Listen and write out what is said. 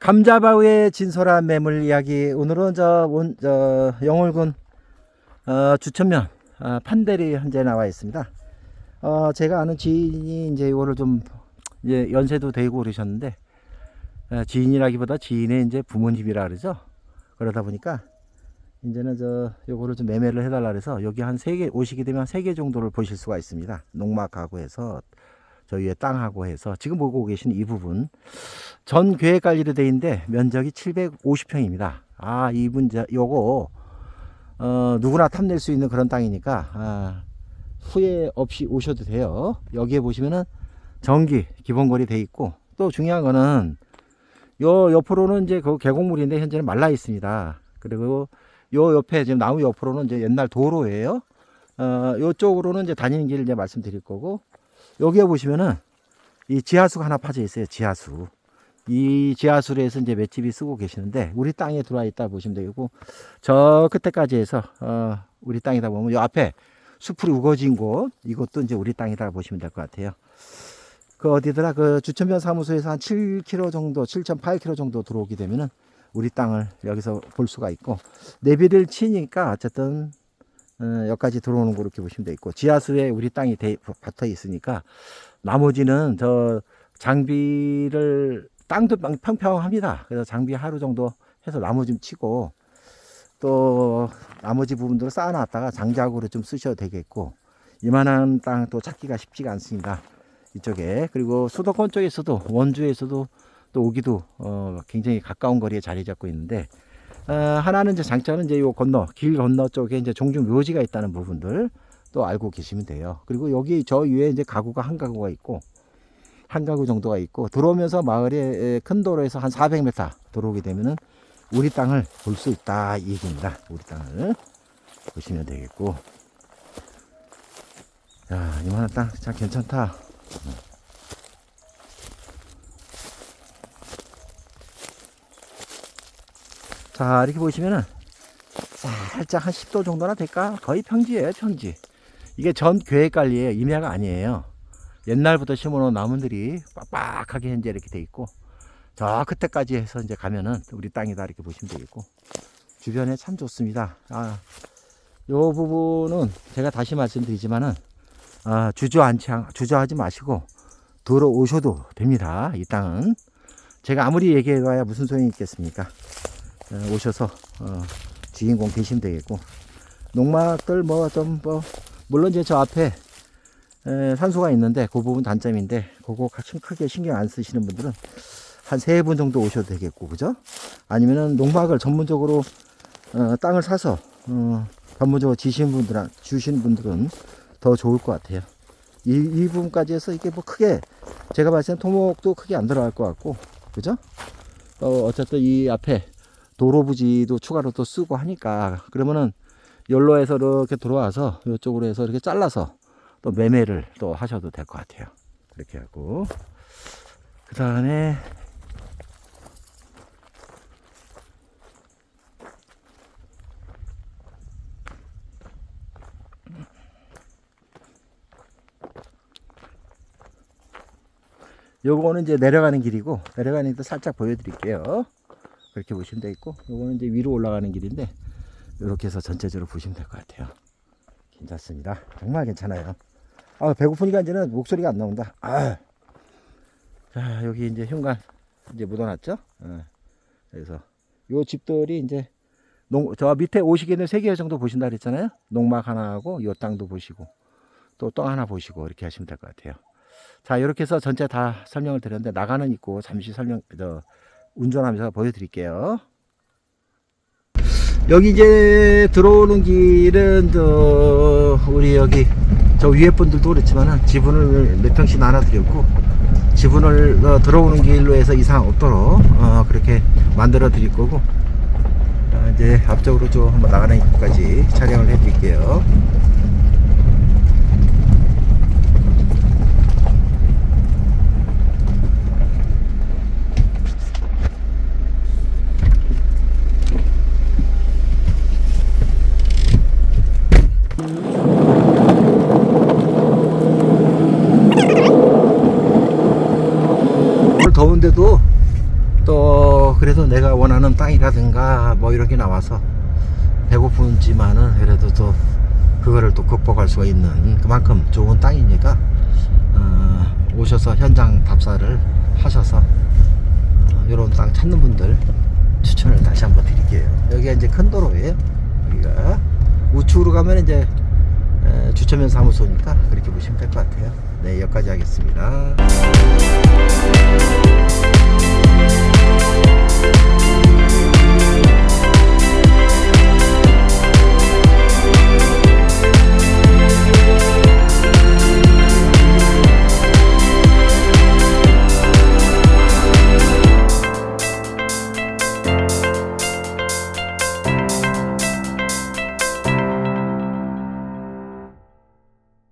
감자바위의 진솔한 매물 이야기. 오늘은 저, 원, 저 영월군 어, 주천면 어, 판대리 현재 나와 있습니다. 어, 제가 아는 지인이 이제 이거를 좀 이제 연세도 되고 그러셨는데 어, 지인이라기보다 지인의 이제 부모님이라 그러죠. 그러다 보니까 이제는 저 요거를 좀 매매를 해달라 그래서 여기 한 세 개 오시게 되면 세 개 정도를 보실 수가 있습니다. 농막하고 해서 저 위에 땅하고 해서 지금 보고 계신 이 부분 전 계획 관리로 돼 있는데 면적이 750평입니다. 아 이분 저 요거 어, 누구나 탐낼 수 있는 그런 땅이니까 아, 후회 없이 오셔도 돼요. 여기에 보시면은 전기 기본거리 돼 있고 또 중요한 거는 요 옆으로는 이제 그 계곡물인데 현재는 말라 있습니다. 그리고 요 옆에 지금 나무 옆으로는 이제 옛날 도로예요. 어, 요쪽으로는 이제 다니는 길을 이제 말씀드릴 거고 여기에 보시면은 이 지하수가 하나 파져 있어요. 지하수. 이 지하수에서 이제 맷집이 쓰고 계시는데 우리 땅에 들어와 있다 보시면 되고 저 끝에까지 해서 어, 우리 땅이다 보면 요 앞에 숲으로 우거진 곳 이것도 이제 우리 땅이다 보시면 될 것 같아요. 그 어디더라 그 주천변 사무소에서 한 7km 정도 7.8km 정도 들어오게 되면은 우리 땅을 여기서 볼 수가 있고 내비를 치니까 어쨌든 어, 여기까지 들어오는 거 이렇게 보시면 돼 있고 지하수에 우리 땅이 대, 붙어 있으니까 나머지는 저 장비를 땅도 평- 평평합니다. 그래서 장비 하루 정도 해서 나무 좀 치고 또 나머지 부분들을 쌓아놨다가 장작으로 좀 쓰셔도 되겠고 이만한 땅 또 찾기가 쉽지가 않습니다. 이쪽에 그리고 수도권 쪽에서도 원주에서도 또 오기도 어, 굉장히 가까운 거리에 자리 잡고 있는데 어, 하나는 이제 장점은 이제 요 건너 길 건너 쪽에 이제 종중 묘지가 있다는 부분들 또 알고 계시면 돼요. 그리고 여기 저 위에 이제 가구가 한 가구가 있고 한 가구 정도가 있고 들어오면서 마을에 에, 큰 도로에서 한 400m 들어오게 되면은 우리 땅을 볼 수 있다 이 얘기입니다. 우리 땅을 보시면 되겠고 야 이만한 땅 참 괜찮다. 자 이렇게 보시면은 살짝 한 10도 정도나 될까? 거의 평지예요 평지. 이게 전 계획 관리예요 임야가 아니에요. 옛날부터 심어놓은 나무들이 빡빡하게 현재 이렇게 돼 있고 저 끝에까지 해서 이제 가면은 우리 땅이다 이렇게 보시면 되겠고 주변에 참 좋습니다. 아, 요 부분은 제가 다시 말씀드리지만은 아, 주저앉지 않- 주저하지 마시고 들어오셔도 됩니다. 이 땅은 제가 아무리 얘기해봐야 무슨 소용이 있겠습니까? 어, 오셔서 어, 주인공 되시면 되겠고 농막들 뭐좀뭐 물론 이제 저 앞에 에, 산소가 있는데 그 부분 단점인데 그거 큰 크게 신경 안 쓰시는 분들은 한 세 분 정도 오셔도 되겠고 그죠? 아니면은 농막을 전문적으로 어, 땅을 사서 어, 전문적으로 지시는 분들은 주시는 분들은 더 좋을 것 같아요. 이, 이 부분까지 해서 이게 뭐 크게 제가 봤을 땐 토목도 크게 안 들어갈 것 같고 그죠? 어, 어쨌든 이 앞에 도로 부지도 추가로 또 쓰고 하니까 그러면은 연로에서 이렇게 들어와서 이쪽으로 해서 이렇게 잘라서 또 매매를 또 하셔도 될 것 같아요. 이렇게 하고 그 다음에 요거는 이제 내려가는 길이고 내려가는 길도 살짝 보여드릴게요. 그렇게 보시면 되겠고 요거는 이제 위로 올라가는 길인데 이렇게 해서 전체적으로 보시면 될 것 같아요. 괜찮습니다. 정말 괜찮아요. 아, 배고프니까 이제는 목소리가 안 나온다. 아. 자, 여기 이제 현관 이제 묻어놨죠? 예. 그래서 요 집들이 이제 농, 저 밑에 오시기에는 세개 정도 보신다 그랬잖아요? 농막 하나 하고 요 땅도 보시고 또 땅 하나 보시고 이렇게 하시면 될 것 같아요. 자, 이렇게 해서 전체 다 설명을 드렸는데 나가는 있고 잠시 설명, 저, 운전하면서 보여드릴게요. 여기 이제 들어오는 길은 저 우리 여기 저 위에 분들도 그렇지만은 지분을 몇 평씩 나눠드렸고 지분을 어, 들어오는 길로 해서 이상 없도록 어, 그렇게 만들어 드릴 거고 아, 이제 앞쪽으로 좀 한번 나가는 입구까지 촬영을 해 드릴게요 오늘 더운데도 또 그래도 내가 원하는 땅이라든가 뭐 이런 게 나와서 배고픈지만은 그래도 또 그거를 또 극복할 수가 있는 그만큼 좋은 땅이니까 어, 오셔서 현장 답사를 하셔서 어, 이런 땅 찾는 분들 추천을 다시 한번 드릴게요. 여기가 이제 큰 도로예요. 여기가 우측으로 가면 이제 에, 주천면 사무소니까 그렇게 보시면 될 것 같아요. 네, 여기까지 하겠습니다.